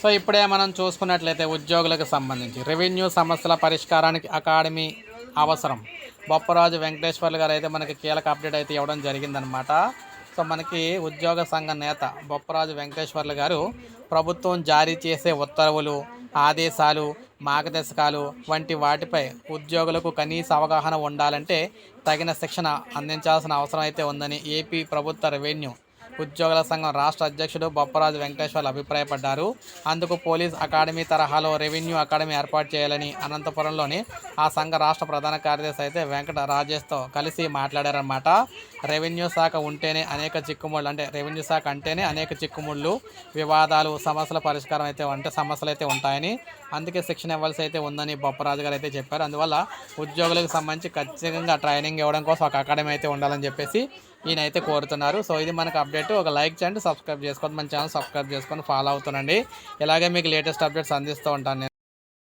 So ఇప్పుడే మనం చూసుకున్నట్లయితే ఉద్యోగులకు సంబంధించి రెవెన్యూ సమస్యల పరిష్కారానికి అకాడమీ అవసరం. బొప్పరాజు వెంకటేశ్వర్లు గారు అయితే మనకి కీలక అప్డేట్ అయితే ఇవ్వడం జరిగిందనమాట సో మనకి ఉద్యోగ సంఘ నేత బొప్పరాజు వెంకటేశ్వర్లు గారు ప్రభుత్వం జారీ చేసే ఉత్తర్వులు ఆదేశాలు మార్గదర్శకాలు వంటి వాటిపై ఉద్యోగులకు కనీస అవగాహన ఉండాలంటే తగిన శిక్షణ అందించాల్సిన అవసరం అయితే ఉందని ఏపీ ప్రభుత్వ రెవెన్యూ ఉద్యోగుల సంఘం రాష్ట్ర అధ్యక్షుడు బొప్పరాజు వెంకటేశ్వర్లు అభిప్రాయపడ్డారు. అందుకు పోలీస్ అకాడమీ తరహాలో రెవెన్యూ అకాడమీ ఏర్పాటు చేయాలని అనంతపురంలోని ఆ సంఘ రాష్ట్ర ప్రధాన కార్యదర్శి అయితే వెంకట రాజేష్తో కలిసి మాట్లాడారన్నమాట. రెవెన్యూ శాఖ ఉంటేనే అనేక చిక్కుముళ్ళు అంటే రెవెన్యూ శాఖ అంటేనే అనేక చిక్కుముళ్ళు వివాదాలు సమస్యల పరిష్కారం అయితే అంటే సమస్యలు అయితే ఉంటాయని అందుకే శిక్షణ ఇవ్వాల్సి అయితే ఉందని బొప్పరాజు గారు అయితే చెప్పారు. అందువల్ల ఉద్యోగులకు సంబంధించి ఖచ్చితంగా ట్రైనింగ్ ఇవ్వడం కోసం ఒక అకాడమీ అయితే ఉండాలని చెప్పేసి ఈయన అయితే కోరుతున్నారు. సో ఇది మనకు అప్డేట్. ఒక లైక్ చేయండి సబ్స్క్రైబ్ చేసుకోండి మన ఛానల్ సబ్స్క్రైబ్ చేసుకొని ఫాలో అవుతుండండి. ఇలాగే మీకు లేటెస్ట్ అప్డేట్స్ అందిస్తూ ఉంటాను